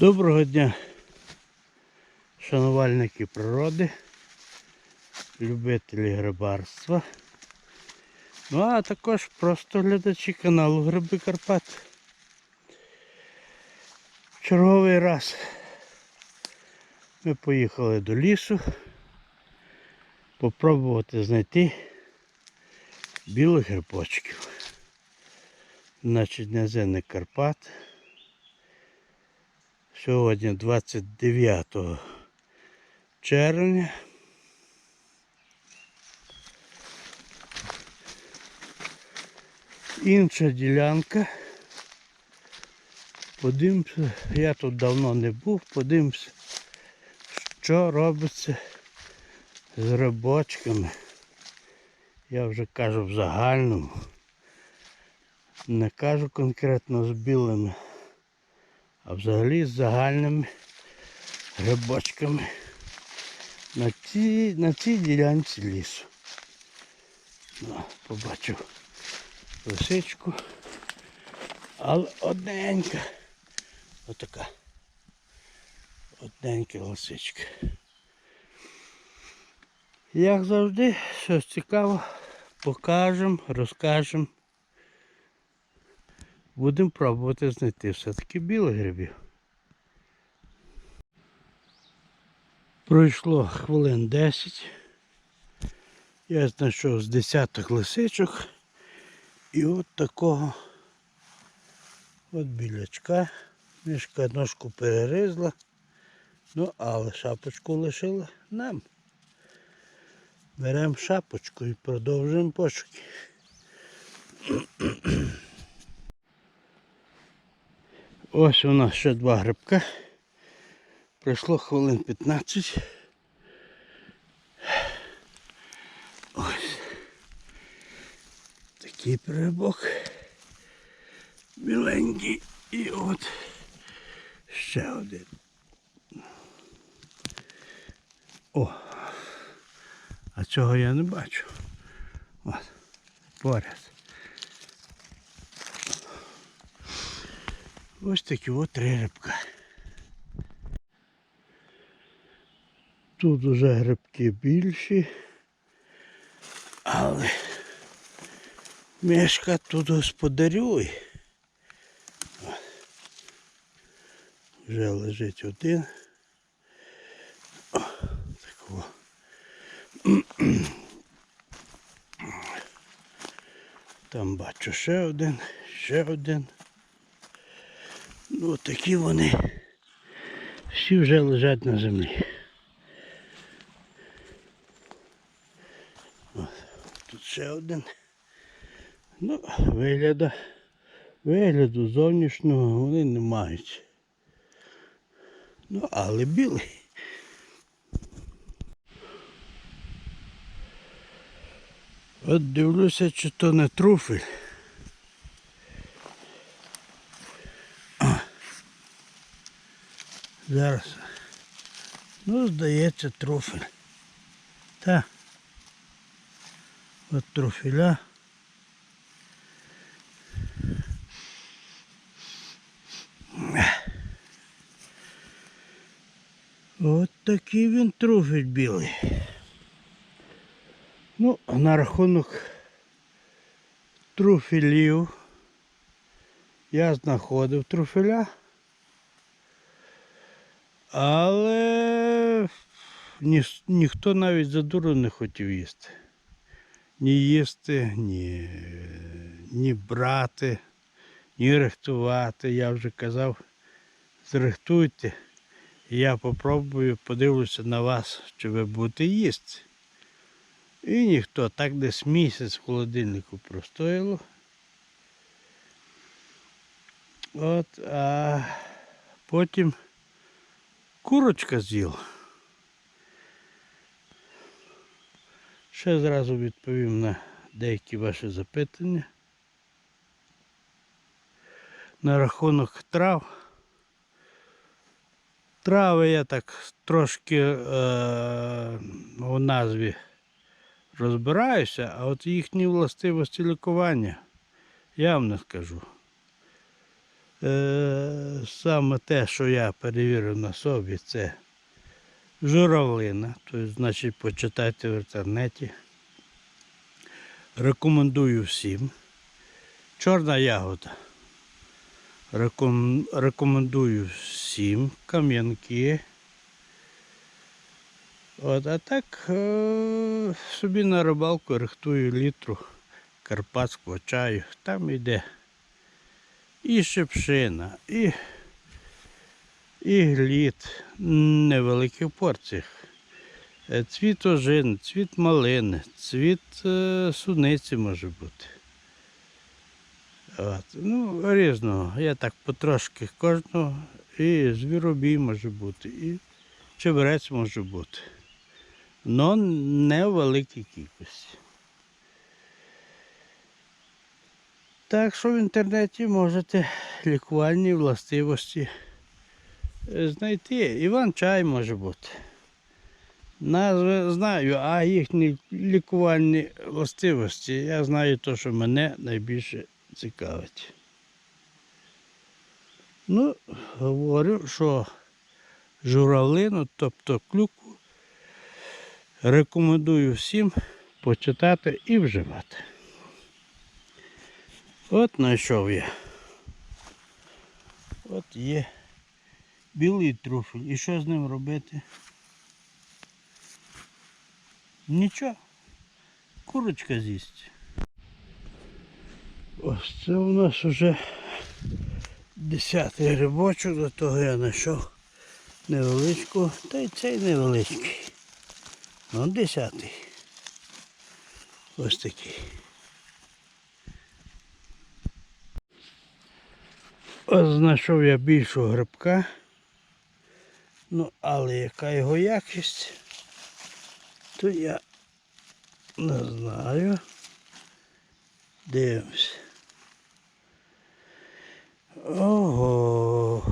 Доброго дня, шанувальники природи, любителі грибарства. Ну а також просто глядачі каналу Гриби Карпат. В черговий раз ми поїхали до лісу попробувати знайти білих грибочків. Значить, неземний Карпат. Сьогодні 29 червня. Інша ділянка. Подивимося, я тут давно не був, подивимося, що робиться з грибочками. Я вже кажу в загальному. Не кажу конкретно з білими а взагалі з загальними грибочками на цій, на цій ділянці лісу. Ну, побачив лисичку. Але одненька. Отака. Одненька лисичка. Як завжди, щось цікаво, покажемо, розкажемо. Будемо пробувати знайти все-таки білих грибів. Пройшло хвилин 10. Я знайшов з десяток лисичок і от такого от білячка. Мішка ножку переризла. Ну, але шапочку лишила нам. Беремо шапочку і продовжуємо пошуки. Ось у нас ще два грибка. Пройшло хвилин 15. Ось. Такий грибок. Біленький. І от ще один. О! А цього я не бачу. От, поряд. Ось такі от три. Тут уже грибки більші, але мешка тут господарює. От. Вже лежить один. О, такого. Там бачу ще один, ще один. Ну от такі вони всі вже лежать на землі. Тут ще один. Ну, вигляду, вигляду зовнішнього вони не мають. Ну, але білий. От дивлюся, чи то не труфель. Зараз. Ну, здається, трофель. Та. От трофеля. От такий він трофель білий. Ну, на рахунок труфелів я знаходив труфеля. Але ні, ніхто навіть за дуру не хотів їсти. Ні їсти, ні, ні брати, ні рихтувати. Я вже казав, зрихтуйте. Я попробую, подивлюся на вас, чи ви будете їсти. І ніхто, так десь місяць в холодильнику простояло. От, а потім курочка з'їла. Ще зразу відповім на деякі ваші запитання. На рахунок трав. Трави я так трошки е, у назві розбираюся, а от їхні властивості лікування я вам не скажу. Е, саме те, що я перевірив на собі, це журавлина. Тобто, значить, почитайте в інтернеті. Рекомендую всім. Чорна ягода. Реком... Рекомендую всім кам'янки. От, а так е- собі на рибалку рихтую літру карпатського чаю. Там йде і шипшина, і, і глід невеликих порціях. Е, Цвіт ожин, цвіт малини, цвіт е, суниці може бути. От. Ну, різного. Я так потрошки кожного. І звіробій може бути, і чебрець може бути. Но не в великій кількості. Так що в інтернеті можете лікувальні властивості е, знайти. Іван чай може бути. Назви знаю, а їхні лікувальні властивості я знаю те, що мене найбільше цікавить. Ну, говорю, що журавлину, тобто клюку, рекомендую всім почитати і вживати. От знайшов я. От є білий труфель. І що з ним робити? Нічого. Курочка з'їсть. Ось це у нас вже десятий грибочок, до того я знайшов невеличку, та й цей невеличкий. Ну, десятий. Ось такий. Знайшов я більшого грибка. Ну, але яка його якість, то я не знаю. Дивимось. Ого.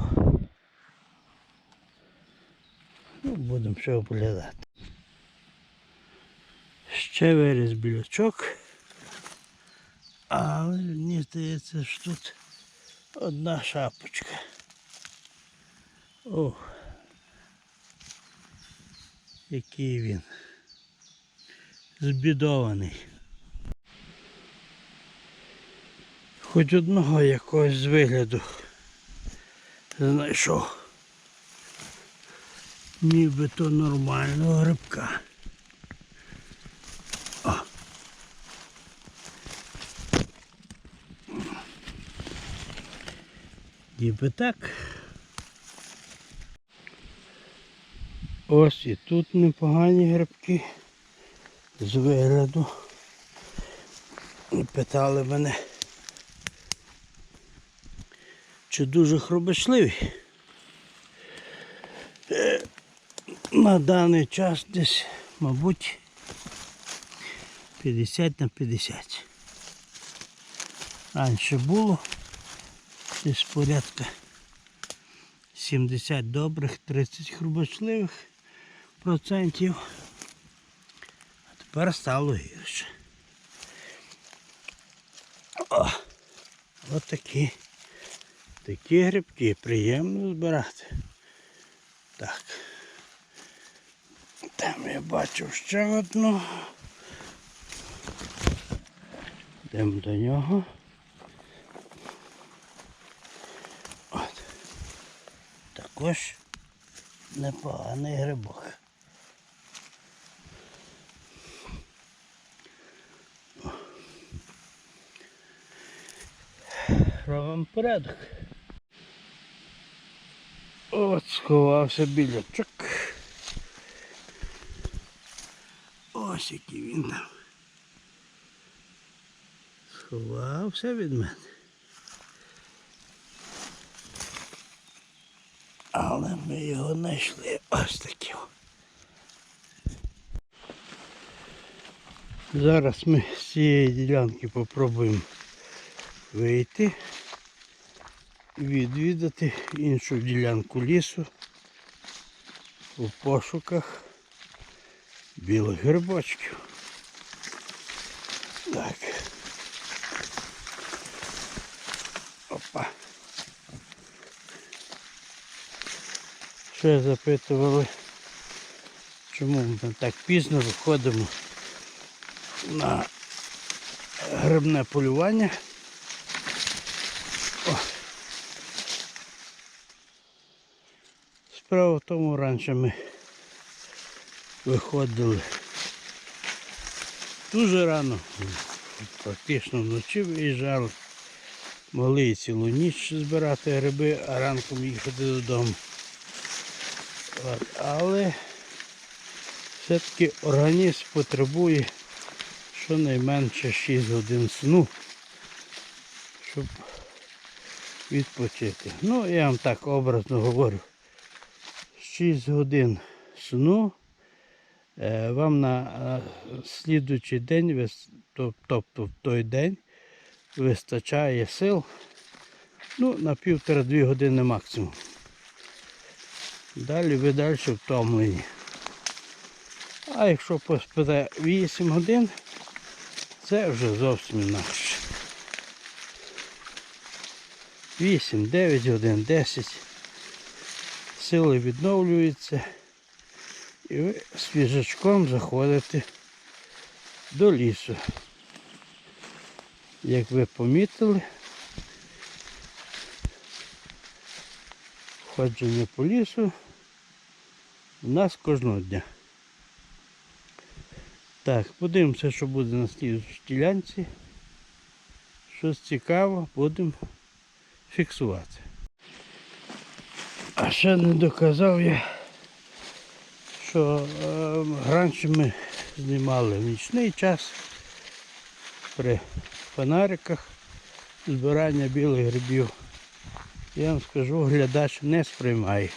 Ну, будемо ще оглядати. Ще виріс білячок. Але мені здається, що тут одна шапочка. О, який він збідований. Хоч одного якогось з вигляду знайшов. Ніби то нормального грибка. Ніби так. Ось і тут непогані грибки з вигляду. Питали мене, чи дуже хробочливі. Е, На даний час десь, мабуть, 50 на 50. Раніше було десь порядка 70 добрих, 30 хрубочливих процентів. А тепер стало гірше. О, от такі. Такі грибки приємно збирати. Так. Там я бачив ще одну. Йдемо до нього. Також непоганий грибок. Робимо порядок. От сховався білячок. Ось який він там. Сховався від мене. Але ми його знайшли ось такий. Зараз ми з цієї ділянки попробуємо вийти, відвідати іншу ділянку лісу у пошуках білих грибочків. Так. Ще запитували, чому ми так пізно виходимо на грибне полювання. О. Справа в тому, раніше ми виходили дуже рано, практично вночі виїжджали. Могли цілу ніч збирати гриби, а ранком їхати додому. От, Але все-таки організм потребує щонайменше 6 годин сну, щоб відпочити. Ну, я вам так образно говорю. 6 годин сну е, вам на е, слідуючий день, тобто в той день, вистачає сил ну, на півтора-дві години максимум. Далі ви далі втомлені. А якщо поспите 8 годин, це вже зовсім інакше. 8, 9 годин, 10. Сили відновлюються. І ви свіжачком заходите до лісу. Як ви помітили, ходження по лісу у нас кожного дня. Так, подивимося, що буде на слідчій ділянці. Щось цікаво будемо фіксувати. А ще не доказав я, що е, раніше ми знімали в нічний час при фонариках збирання білих грибів. Я вам скажу, глядач не сприймає.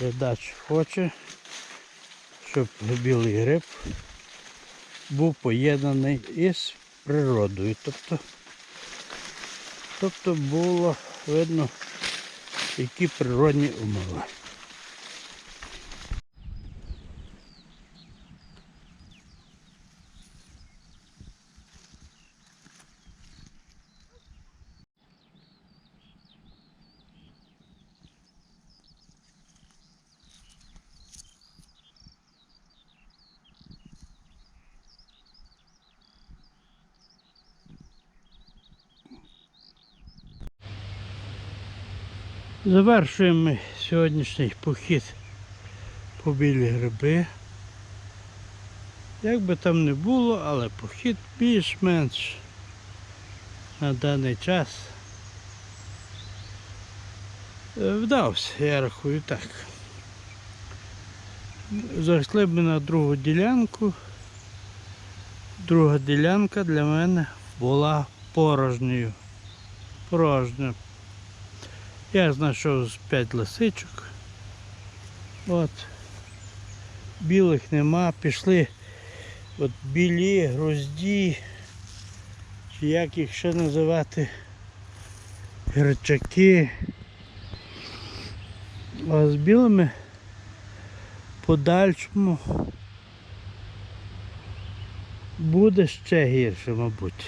Глядач хоче, щоб білий гриб був поєднаний із природою. Тобто, тобто було видно, які природні умови. Завершуємо ми сьогоднішній похід по білі гриби. Як би там не було, але похід більш-менш на даний час вдався, я рахую так. Зайшли б на другу ділянку. Друга ділянка для мене була порожньою. Порожня. Я знайшов з 5 лисичок. От. Білих нема. Пішли от білі, грозді, чи як їх ще називати, грачаки. А з білими подальшому буде ще гірше, мабуть.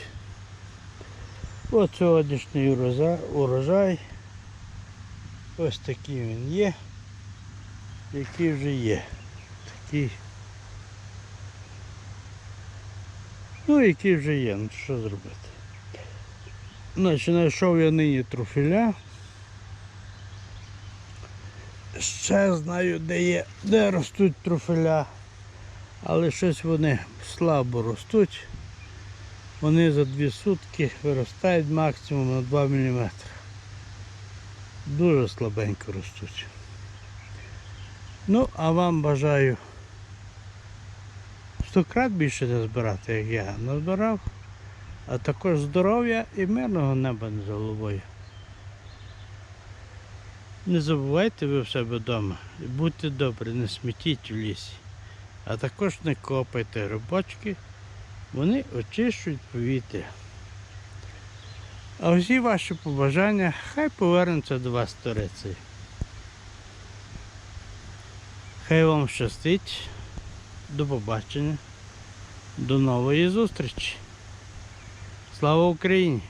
От сьогоднішній урожай. Ось такий він є, який вже є. Такий. Ну, який вже є, ну що зробити. Значить, знайшов я нині трофіля. Ще знаю, де є, де ростуть трофіля, але щось вони слабо ростуть. Вони за дві сутки виростають максимум на 2 мм. Дуже слабенько ростуть. Ну, а вам бажаю стократ більше не збирати, як я назбирав, а також здоров'я і мирного неба над головою. Не забувайте ви в себе вдома і будьте добрі, не смітіть в лісі, а також не копайте грибочки, вони очищують повітря. А всі ваші побажання хай повернуться до вас туреці. Хай вам щастить. До побачення. До нової зустрічі. Слава Україні!